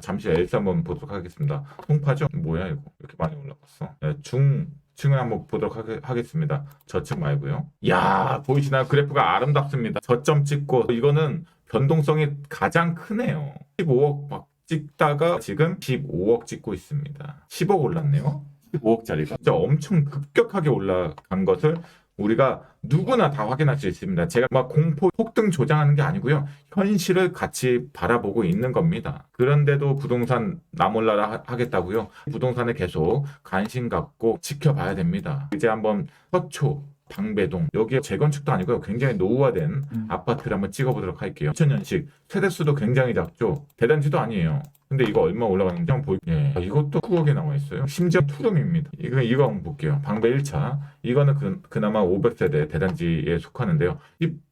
잠시 엘사 한번 보도록 하겠습니다. 송파죠? 뭐야 이거 이렇게 많이 올라갔어? 네, 중 층을 한번 보도록 하게- 하겠 습니다. 저층 말고요. 야 보이시나요? 그래프가 아름답습니다. 저점 찍고 이거는 변동성이 가장 크네요. 15억 막 찍다가 지금 15억 찍고 있습니다. 10억 올랐네요. 15억짜리가 진짜 엄청 급격하게 올라간 것을 우리가 누구나 다 확인할 수 있습니다. 제가 막 공포 폭등 조장하는 게 아니고요. 현실을 같이 바라보고 있는 겁니다. 그런데도 부동산 나몰라라 하- 하겠다고요. 부동산에 계속 관심 갖고 지켜봐야 됩니다. 이제 한번 서초 방배동 여기에 재건축도 아니고요. 굉장히 노후화된 음. 아파트를 한번 찍어보도록 할게요. 2000년식 세대수도 굉장히 작죠. 대단지도 아니에요. 근데 이거 얼마 올라가는지 한번 보이. 예, 이것도 9억에 나와 있어요. 심지어 투룸입니다. 이거 이거 한번 볼게요. 방배 1차. 이거는 그, 그나마 500세대 대단지에 속하는데요.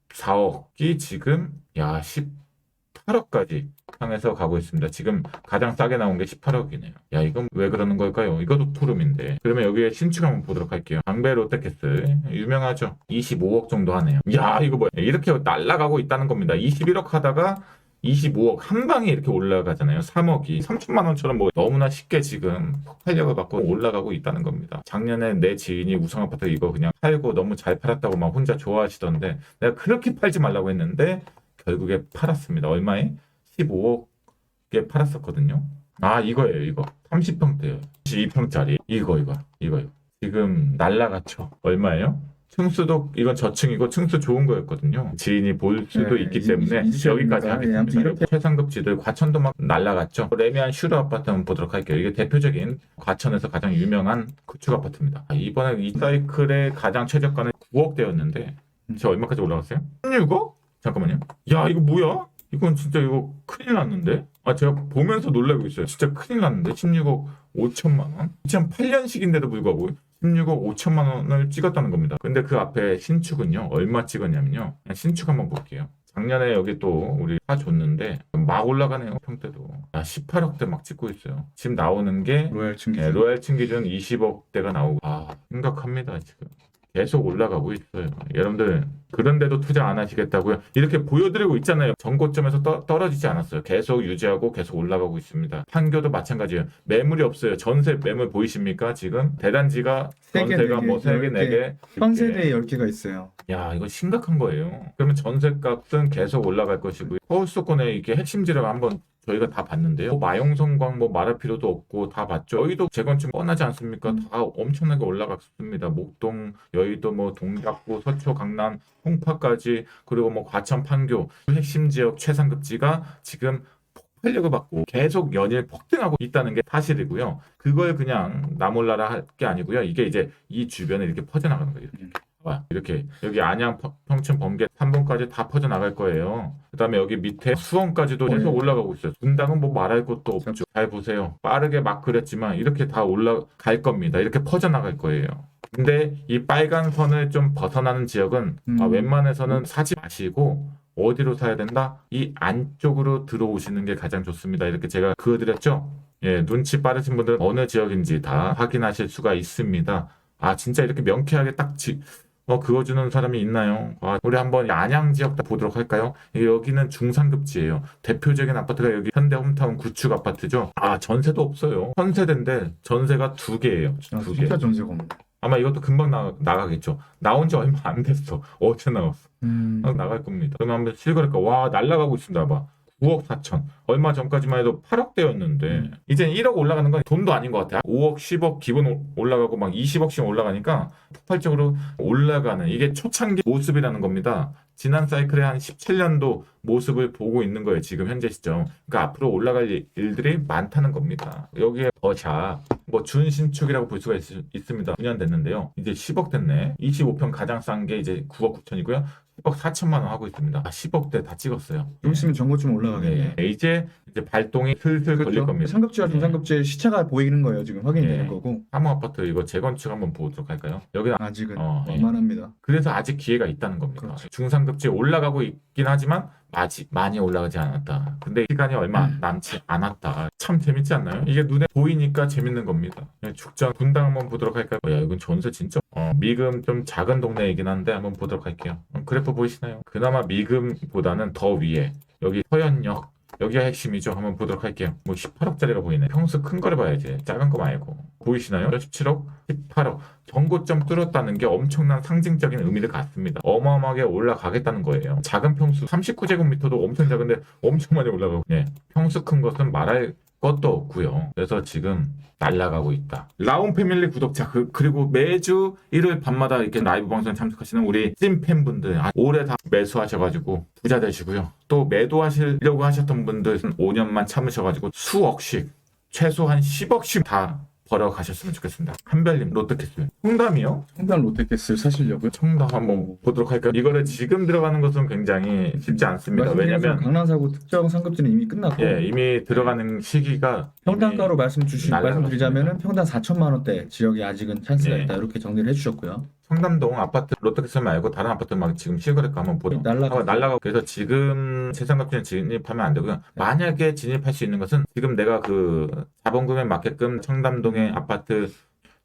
14억이 지금 야 18억까지 향해서 가고 있습니다. 지금 가장 싸게 나온 게 18억이네요. 야 이건 왜 그러는 걸까요? 이것도 투룸인데. 그러면 여기에 신축 한번 보도록 할게요. 방배 롯데캐슬 유명하죠. 25억 정도 하네요. 야 이거 뭐야? 이렇게 날아가고 있다는 겁니다. 21억 하다가 25억 한 방에 이렇게 올라가잖아요. 3억이 3천만 원처럼 뭐 너무나 쉽게 지금 폭발력을 받고 올라가고 있다는 겁니다. 작년에 내 지인이 우성 아파트 이거 그냥 팔고 너무 잘 팔았다고 막 혼자 좋아하시던데 내가 그렇게 팔지 말라고 했는데 결국에 팔았습니다. 얼마에? 15억에 팔았었거든요. 아 이거예요 이거 30평대예요 22평짜리 이거 이거 이거 이거 지금 날라갔죠 얼마예요? 층수도 이건 저층이고 층수 좋은 거였거든요 지인이 볼 수도 네, 있기 이- 때문에 이- 이 여기까지. 예, 하겠습니다 아무튼 이렇게- 최상급지들 과천도 막 날라갔죠 레미안 슈르 아파트 한번 보도록 할게요 이게 대표적인 과천에서 가장 유명한 구축 아파트입니다 아, 이번에 이 사이클의 가장 최저가는 9억대였는데 저 얼마까지 올라갔어요? 16억? 잠깐만요 야 이거 뭐야? 이건 진짜 이거 큰일 났는데? 아 제가 보면서 놀라고 있어요. 진짜 큰일 났는데 16억 5천만 원? 2008년식인데도 불구하고 16억 5천만 원을 찍었다는 겁니다. 근데 그 앞에 신축은요 얼마 찍었냐면요. 신축 한번 볼게요. 작년에 여기 또 우리 사 줬는데 막 올라가네요 평대도. 아 18억대 막 찍고 있어요. 지금 나오는 게 로얄 층기. 네, 로얄 층 기준 20억대가 나오고 아 심각합니다 지금 계속 올라가고 있어요. 여러분들 그런데도 투자 안 하시겠다고요? 이렇게 보여드리고 있잖아요. 전고점에서 떠, 떨어지지 않았어요. 계속 유지하고 계속 올라가고 있습니다. 판교도 마찬가지예요. 매물이 없어요. 전세 매물 보이십니까? 지금? 대단지가 전세가 네 개, 뭐 3개 열 4개. 현세대에 10개가 있어요. 야, 이거 심각한 거예요. 그러면 전세값은 계속 올라갈 것이고요. 서울 수도권의 이게 핵심 지역 한번 저희가 다 봤는데요. 뭐 마용성광 뭐 말할 필요도 없고 다 봤죠. 여의도 재건축 뻔하지 않습니까? 다 엄청나게 올라갔습니다. 목동, 여의도 뭐 동작구, 서초, 강남, 홍파까지 그리고 뭐 과천, 판교 핵심 지역 최상급지가 지금 폭발력을 받고 계속 연일 폭등하고 있다는 게 사실이고요. 그걸 그냥 나몰라라 할 게 아니고요. 이게 이제 이 주변에 이렇게 퍼져나가는 거예요. 이렇게. 이렇게 여기 안양, 평- 평촌, 번개, 3번까지 다 퍼져 나갈 거예요. 그다음에 여기 밑에 수원까지도 네. 계속 올라가고 있어요. 분당은 뭐 말할 것도 없죠. 잘 보세요. 빠르게 막 그랬지만 이렇게 다 올라갈 겁니다. 이렇게 퍼져 나갈 거예요. 근데 이 빨간 선을 좀 벗어나는 지역은 음. 아, 웬만해서는 사지 마시고 어디로 사야 된다? 이 안쪽으로 들어오시는 게 가장 좋습니다. 이렇게 제가 그어드렸죠? 예, 눈치 빠르신 분들은 어느 지역인지 다 확인하실 수가 있습니다. 아, 진짜 이렇게 명쾌하게 딱 지, 어, 그어주는 사람이 있나요? 아, 우리 한번 안양 지역 다 보도록 할까요? 예, 여기는 중상급지예요. 대표적인 아파트가 여기 현대 홈타운 구축 아파트죠. 아, 전세도 없어요. 현세대인데 전세가 두 개예요. 아, 두 개. 진짜 전세가 없네. 아마 이것도 금방 나, 나가겠죠. 나온 지 얼마 안 됐어. 어제 나왔어. 음. 막 나갈 겁니다. 그러면 한번 실거래가 와 날라가고 있습니다. 봐. 9억 4천. 얼마 전까지만 해도 8억대였는데 음. 이제 1억 올라가는 건 돈도 아닌 것 같아요. 5억, 10억 기본 오- 올라가고 막 20억씩 올라가니까 폭발적으로 올라가는 이게 초창기 모습이라는 겁니다. 지난 사이클의 한 17년도 모습을 보고 있는 거예요. 지금 현재 시점. 그러니까 앞으로 올라갈 일- 일들이 많다는 겁니다. 여기에 더샤 뭐 준신축이라고 볼 수가 있, 습니다 9년 됐는데요. 이제 10억 됐네. 25평 가장 싼 게 이제 9억 9천이고요. 10억 4천만 원 하고 있습니다. 아, 10억대 다 찍었어요. 좀 있으면 전고점 올라가겠네. 네. 이제 이제 발동이 슬슬 걸릴 그렇죠. 겁니다. 상급지와 네. 중상급지의 시차가 보이는 거예요. 지금 확인이 네. 되는 거고. 사무 아파트 이거 재건축 한번 보도록 할까요? 여기 아직은 어, 예. 만만합니다. 그래서 아직 기회가 있다는 겁니다. 그렇죠. 중상급지 올라가고 있긴 하지만 아직 많이 올라가지 않았다. 근데 시간이 얼마 음. 남지 않았다. 참 재밌지 않나요? 이게 눈에 보이니까 재밌는 겁니다. 네, 축전 분당 한번 보도록 할까요? 야 이건 전세 진짜 어, 미금 좀 작은 동네이긴 한데 한번 보도록 할게요. 어, 그래프 보이시나요? 그나마 미금보다는 더 위에 여기 서현역 여기가 핵심이죠. 한번 보도록 할게요. 뭐 18억짜리가 보이네. 평수 큰 거를 봐야지. 작은 거 말고. 보이시나요? 17억, 18억. 전고점 뚫었다는 게 엄청난 상징적인 의미를 갖습니다. 어마어마하게 올라가겠다는 거예요. 작은 평수 39제곱미터도 엄청 작은데 엄청 많이 올라가고. 예. 평수 큰 것은 말할 것도 없고요. 그래서 지금 날아가고 있다. 라운 패밀리 구독자 그, 그리고 매주 일요일 밤마다 이렇게 라이브 방송 참석하시는 우리 찐 팬분들 아, 올해 다 매수하셔가지고 부자 되시고요. 또 매도하시려고 하셨던 분들은 5년만 참으셔가지고 수억씩 최소한 10억씩 다 벌어 가셨으면 좋겠습니다. 한별님 롯데캐슬 홍담이요? 성당 롯데캐슬 사시려고요? 청담 한번 보도록 할까요? 이거를 지금 들어가는 것은 굉장히 쉽지 않습니다. 말씀드린 왜냐면 강남사고 특정 상급지는 이미 끝났고 예, 이미 들어가는 시기가 평당가로 말씀 주시 날라갔습니다. 말씀드리자면은 평당 4천만 원대 지역이 아직은 찬스가 네. 있다 이렇게 정리를 해주셨고요. 청담동 아파트 롯데캐슬 말고 다른 아파트 막 지금 실거래가 한번 보죠. 날라가- 날라가 그래서 지금 세상급지는 진입하면 안 되고요. 만약에 진입할 수 있는 것은 지금 내가 그 자본금에 맞게끔 청담동의 아파트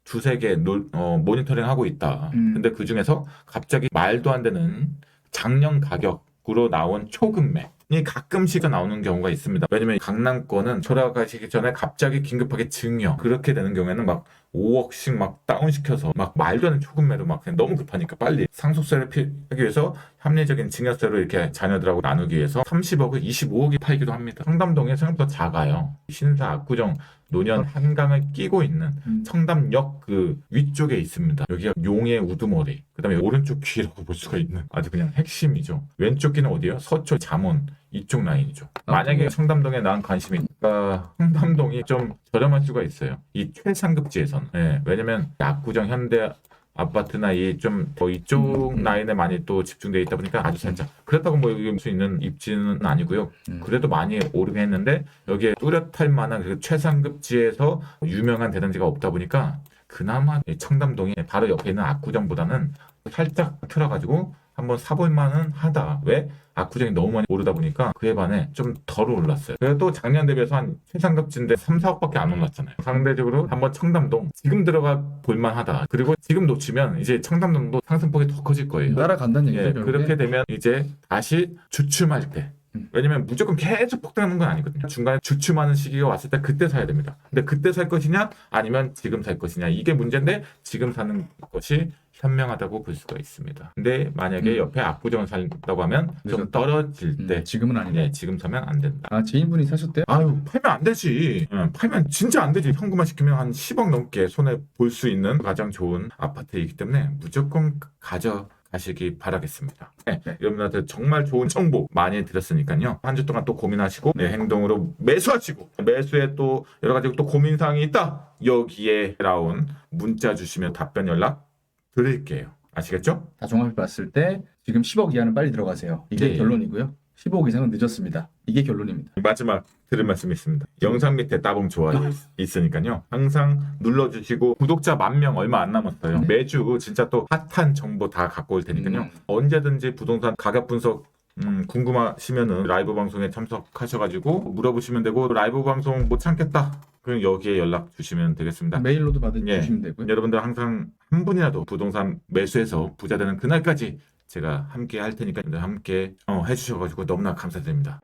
두세 개 놀- 어, 모니터링 하고 있다. 음. 근데 그 중에서 갑자기 말도 안 되는 작년 가격으로 나온 초금맥이 가끔씩 나오는 경우가 있습니다. 왜냐면 강남권은 돌아가시기 전에 갑자기 긴급하게 증여 그렇게 되는 경우에는 막 5억씩 막 다운시켜서 막 말도 안 되는 초금매로 막 그냥 너무 급하니까 빨리 상속세를 피하기 위해서 합리적인 증여세로 이렇게 자녀들하고 나누기 위해서 30억을 25억이 팔기도 합니다. 청담동이 생각보다 작아요. 신사, 압구정, 노년, 한강을 끼고 있는 음. 청담역 그 위쪽에 있습니다. 여기가 용의 우두머리. 그 다음에 오른쪽 귀라고 볼 수가 있는 아주 그냥 핵심이죠. 왼쪽 귀는 어디예요? 서초, 잠원 이쪽 라인이죠. 만약에 청담동에 난 관심이 있다. 청담동이 좀 저렴할 수가 있어요. 이 최상급지에서는. 예, 왜냐면 압구정 현대 아파트나 이 좀 더 이쪽 음, 음. 라인에 많이 또 집중되어 있다 보니까 아주 살짝 그렇다고 뭐 여기 수 있는 입지는 아니고요. 음. 그래도 많이 오르긴 했는데 여기에 뚜렷할 만한 그 최상급지에서 유명한 대단지가 없다 보니까 그나마 이 청담동이 바로 옆에 있는 압구정보다는 살짝 틀어가지고 한번 사볼 만은 하다. 왜? 압구정이 너무 많이 오르다 보니까 그에 반해 좀 덜 올랐어요. 그래도 작년 대비해서 한 최상급지인데 3, 4억밖에 안 올랐잖아요. 상대적으로 한번 청담동 지금 들어가 볼만하다. 그리고 지금 놓치면 이제 청담동도 상승폭이 더 커질 거예요. 따라간다는 예, 얘기죠. 결국에. 그렇게 되면 이제 다시 주춤할 때. 음. 왜냐면 무조건 계속 폭등하는 건 아니거든요. 중간에 주춤하는 시기가 왔을 때 그때 사야 됩니다. 근데 그때 살 것이냐 아니면 지금 살 것이냐 이게 문제인데 지금 사는 것이 현명하다고 볼 수가 있습니다. 근데 만약에 음. 옆에 압구정을 산다고 하면 좀 늦었다. 떨어질 음, 때 지금은 아니네. 네, 지금 사면 안 된다. 아 지인분이 사셨대요? 아유 팔면 안 되지. 응, 팔면 진짜 안 되지. 현금화 시키면 한 10억 넘게 손에 볼수 있는 가장 좋은 아파트이기 때문에 무조건 가져가시기 바라겠습니다. 네, 네. 여러분한테 정말 좋은 정보 많이 드렸으니까요. 한 주 동안 또 고민하시고 네, 행동으로 매수하시고 매수에 또 여러 가지 또 고민 사항이 있다. 여기에 나온 문자 주시면 답변 연락 드릴게요. 아시겠죠? 다 종합해 봤을 때 지금 10억 이하는 빨리 들어가세요. 이게 네. 결론이고요. 15억 이상은 늦었습니다. 이게 결론입니다. 마지막 들을 말씀이 있습니다. 영상 밑에 따봉 좋아요 있으니까요. 항상 눌러주시고 구독자 만 명 얼마 안 남았어요. 네. 매주 진짜 또 핫한 정보 다 갖고 올 테니까요. 음. 언제든지 부동산 가격 분석 음, 궁금하시면은 라이브 방송에 참석하셔가지고 물어보시면 되고 라이브 방송 못 참겠다. 그럼 여기에 연락 주시면 되겠습니다. 메일로도 받으시면 예. 되고요. 여러분들 항상 한 분이라도 부동산 매수해서 부자 되는 그날까지 제가 함께 할 테니까 함께 어, 해주셔가지고 너무나 감사드립니다.